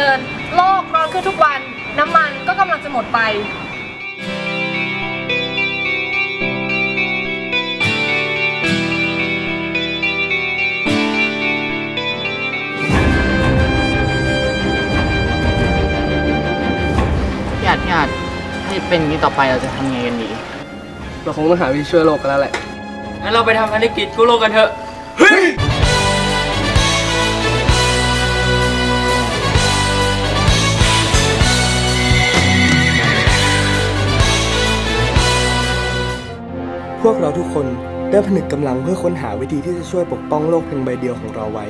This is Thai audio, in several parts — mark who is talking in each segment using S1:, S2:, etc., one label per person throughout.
S1: ชิญโลกร้อนขึ้นทุกวัน น้ำมันก็กำลังจะหมดไป
S2: พี่อาจพี่อาจให้เป็นอย่างนี้ต่อไปเราจะทำยังไงกันดี
S3: เราคงต้องหาวิธีช่วยโลกกันแล้วแหละ
S4: งั้นเราไปทำภารกิจกู้โลกกันเถอะ
S5: พวกเราทุกคนได้ผนึกกำลังเพื่อค้นหาวิธีที่จะช่วยปกป้องโลกเพียงใบเดียวของเราไว้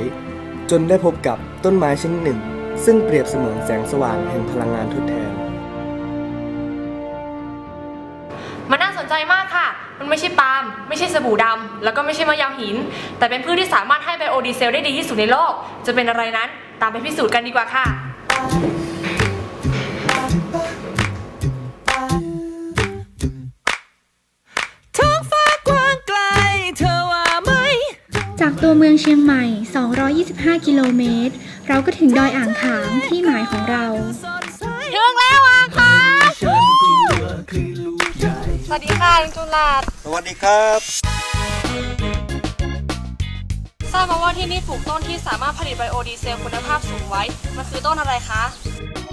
S5: จนได้พบกับต้นไม้ชนิดหนึ่ง ซึ่งเปรียบเสมือนแสงสว่างแห่งพลังงานทดแทน
S1: มันน่าสนใจมากค่ะ มันไม่ใช่ปาล์ม ไม่ใช่สบู่ดำ แล้วก็ไม่ใช่มะยาวหิน แต่เป็นพืชที่สามารถให้ไบโอดีเซลได้ดีที่สุดในโลก จะเป็นอะไรนั้น ตามไปพิสูจน์กันดีกว่าค่ะ
S6: องเชียงใหม่ 225 กิโลเมตร เราก็ถึงดอยอ่างขางที่หมายของเรา
S1: ถึงแล้วอะค่ะสวัสดีค่ะลุงจุลาด
S7: สวัสดีครับ
S1: ทราบมาว่าที่นี่ปลูกต้นที่สามารถผลิตไบโอดีเซลคุณภาพสูงไว้ มันคือต้นอะไรคะ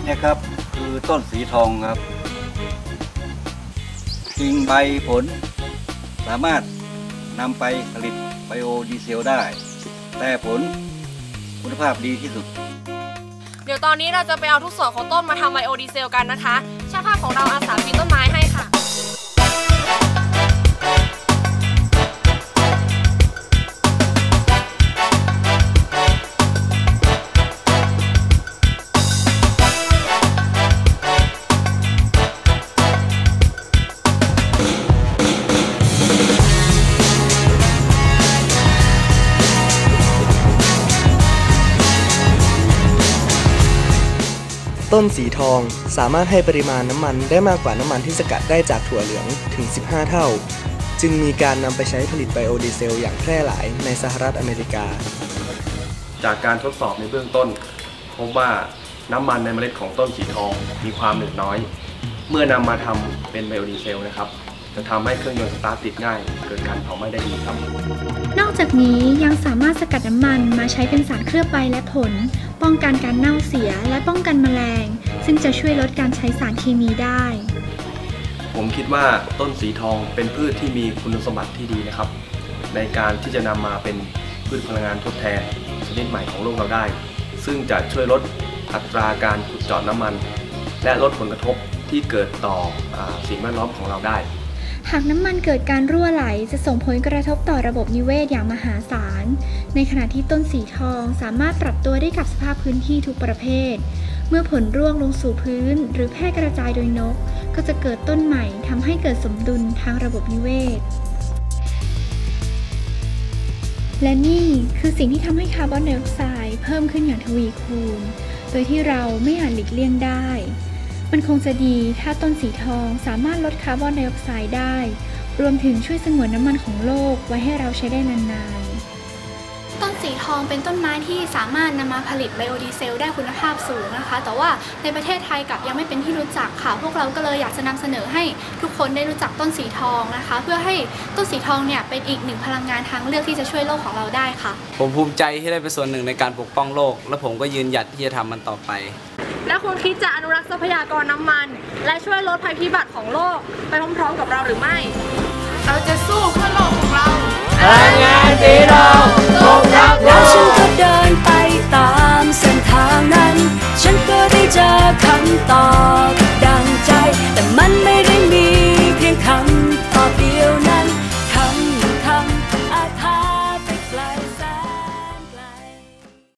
S7: เนี่ยครับ คือต้นสีทองครับกิ่งใบผล สามารถนำไปผลิตไบโอดีเซลได้ แต่ผลคุณภาพดีที่สุด
S1: เดี๋ยวตอนนี้เราจะไปเอาทุกส่วนของต้นมาทำไบโอดีเซลกันนะคะช่างภาพของเรา ต้น
S5: สีทอง สามารถให้ปริมาณน้ำมันได้มากกว่าน้ำมันที่สกัดได้จากถั่วเหลืองถึง 15 เท่า จึงมีการนำไปใช้ผลิตไบโอดีเซล อย่างแพร่หลายในสหรัฐอเมริกา
S8: จากการทดสอบในเบื้องต้น พบว่าน้ำมันในเมล็ดของต้นสีทองมีความหนืดน้อย เมื่อนำมาทำเป็นไบโอดีเซลนะครับ จะทำให้เครื่องยนต์สตาร์ทติดง่าย เกิดการเผาไหม้ได้ดีครับ
S6: นอกจากนี้ยังสามารถสกัดน้ำมันมาใช้เป็นสารเคลือบใบและผล ป้องกันการเน่าเสียและป้องกันแมลง ซึ่งจะช่วยลดการใช้สารเคมีได้
S8: ผมคิดว่าต้นสีทองเป็นพืชที่มีคุณสมบัติที่ดีนะครับ ในการที่จะนำมาเป็นพืชพลังงานทดแทนชนิดใหม่ของโลกเราได้ ซึ่งจะช่วยลดอัตราการขุดเจาะน้ำมัน และลดผลกระทบที่เกิดต่ออาสิ่งแวดล้อมของเราได้
S6: หากน้ำมันเกิดการรั่วไหลจะส่งผลกระทบต่อระบบนิเวศอย่างมหาศาล ในขณะที่ต้นสีทองสามารถปรับตัวได้กับสภาพพื้นที่ทุกประเภท เมื่อผลร่วงลงสู่พื้น หรือแพร่กระจายโดยนก ก็จะเกิดต้นใหม่ทำให้เกิดสมดุลทางระบบนิเวศ และนี่คือสิ่งที่ทำให้คาร์บอนไดออกไซด์เพิ่มขึ้นอย่างทวีคูณ โดยที่เราไม่อาจหลีกเลี่ยงได้ มันคงจะดีถ้าต้นสีทองสามารถลดคาร์บอนไดออกไซด์ได้ รวมถึงช่วยสงวนน้ำมันของโลกไว้ให้เราใช้ได้นานๆ ต้นสีทองเป็นต้นไม้ที่สามารถนำมาผลิตไบโอดีเซลได้คุณภาพสูงนะคะ แต่ว่าในประเทศไทยกลับยังไม่เป็นที่รู้จักค่ะ พวกเราก็เลยอยากจะนำเสนอให้ทุกคนได้รู้จักต้นสีทองนะคะ เพื่อให้ต้นสีทองเนี่ยเป็นอีกหนึ่งพลังงานทางเลือกที่จะช่วยโลกของเราได้ค่ะ
S4: ผมภูมิใจที่ได้เป็นส่วนหนึ่งในการปกป้องโลก และผมก็ยืนหยัดที่จะทำมันต่อไป
S1: และคุณคิดจะอนุรักษ์ทรัพยากรน้ำมัน และช่วยลดภัยพิบัติของโลก ไปพร้อมๆกับเราหรือไม่ เราจะสู้เพื่อโลกของเรา
S2: พลังงานสีทอง
S1: คงทับแล้วฉันก็เดิ
S9: นไป
S10: ตามเส้นทางนั้น
S9: ฉัน
S1: ก็
S9: ได้เจอคำตอบ